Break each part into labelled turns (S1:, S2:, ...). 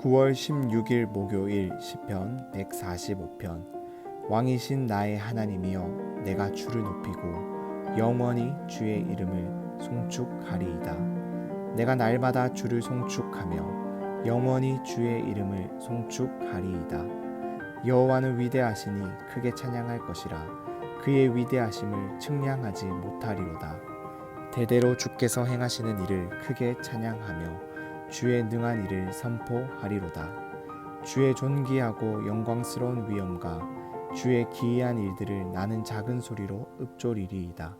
S1: 9월 16일 목요일 시편 145편. 왕이신 나의 하나님이여 내가 주를 높이고 영원히 주의 이름을 송축하리이다. 내가 날마다 주를 송축하며 영원히 주의 이름을 송축하리이다. 여호와는 위대하시니 크게 찬양할 것이라. 그의 위대하심을 측량하지 못하리로다. 대대로 주께서 행하시는 일을 크게 찬양하며 주의 능한 일을 선포하리로다. 주의 존귀하고 영광스러운 위엄과 주의 기이한 일들을 나는 작은 소리로 읊조리리이다.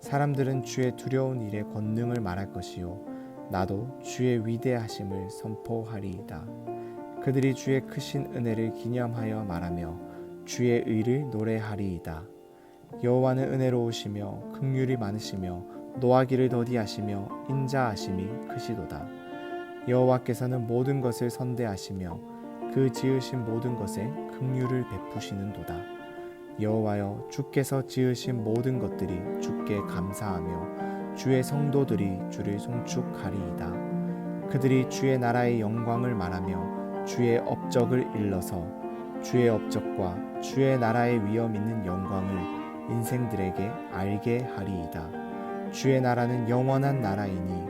S1: 사람들은 주의 두려운 일의 권능을 말할 것이요 나도 주의 위대하심을 선포하리이다. 그들이 주의 크신 은혜를 기념하여 말하며 주의 의를 노래하리이다. 여호와는 은혜로우시며 긍휼이 많으시며 노하기를 더디하시며 인자하심이 크시도다. 여호와께서는 모든 것을 선대하시며 그 지으신 모든 것에 긍휼을 베푸시는도다. 여호와여 주께서 지으신 모든 것들이 주께 감사하며 주의 성도들이 주를 송축하리이다. 그들이 주의 나라의 영광을 말하며 주의 업적을 일러서 주의 업적과 주의 나라의 위엄 있는 영광을 인생들에게 알게 하리이다. 주의 나라는 영원한 나라이니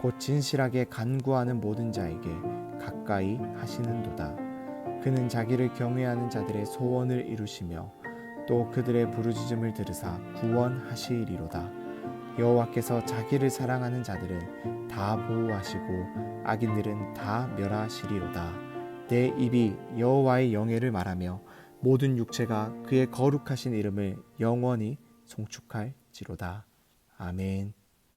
S1: 곧 진실하게 간구하는 모든 자에게 가까이 하시는도다. 그는 자기를 경외하는 자들의 소원을 이루시며 또 그들의 부르짖음을 들으사 구원하시리로다. 여호와께서 자기를 사랑하는 자들은 다 보호하시고 악인들은 다 멸하시리로다. 내 입이 여호와의 영예를 말하며 모든 육체가 그의 거룩하신 이름을 영원히 송축할지로다. 아멘.